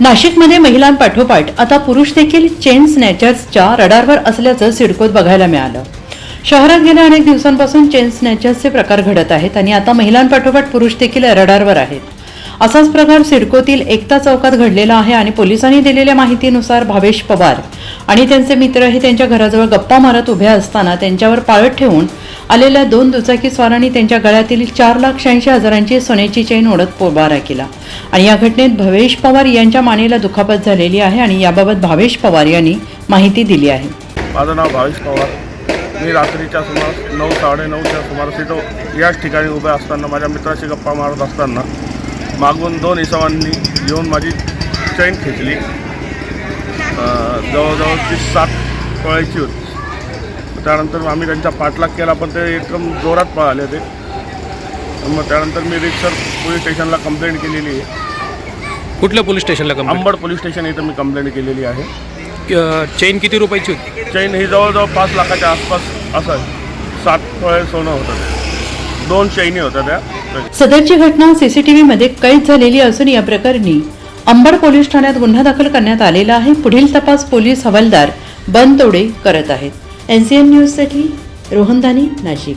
नाशिकमध्ये महिलांपाठोपाठ. आता पुरुष देखील चेन स्नॅचर्सच्या रडारवर असल्याचं सिडकोत बघायला मिळालं. शहरात गेल्या अनेक दिवसांपासून चेन स्नॅचर्सचे प्रकार घडत आहेत आणि आता महिलांपाठोपाठ पुरुष देखील रडारवर आहेत. असाच प्रकार सिडकोतील एकता चौकात घडलेला आहे आणि पोलिसांनी दिलेल्या माहितीनुसार भावेश पवार आणि त्यांचे मित्र हे त्यांच्या घराजवळ गप्पा मारत उभ्या असताना त्यांच्यावर पाळत ठेवून आलेल्या दोन दुचाकी स्वारांनी त्यांच्या गळ्यातील चार लाख शहाऐंशी हजारांची सोन्याची चैन ओढत पोबारा केला. आणि या घटनेत भवेश पवार यांच्या मानेला दुखापत झालेली आहे आणि याबाबत भावेश पवार यांनी माहिती दिली आहे. माझं नाव भावेश पवार. मी रात्रीच्या सुमारास नऊ साडेनऊच्या सुमारास इथं याच ठिकाणी उभे असताना माझ्या मित्राशी गप्पा मारत असताना मागून दोन इसमांनी येऊन माझी चैन खेचली. जवळजवळ ती सात पळायची होती. त्यानंतर आम्ही त्यांचा पाठलाग केला पण ते एकदम जोरात पळाले ते. मग त्यानंतर मी रिक्सर पोलीस स्टेशनला कंप्लेंट केलेली आहे. कुठल्या पोलीस स्टेशनला कंप्लेंट अंबड पोलीस स्टेशन इथं मी कंप्लेंट केलेली आहे. चेन किती रुपयाची होती? चैन ही जवळजवळ पाच लाखाच्या आसपास असायची सात फळे सोनं होतं. दोन चैनी होत्या त्या. सदरची घटना सीसीटीव्ही मध्ये कैद झालेली असून या प्रकरणी अंबड पोलीस ठाण्यात गुन्हा दाखल करण्यात आलेला आहे. पुढील तपास पोलीस हवालदार बनतोडे करत आहेत. एन सी एन न्यूजसाठी रोहनदानी नाशिक.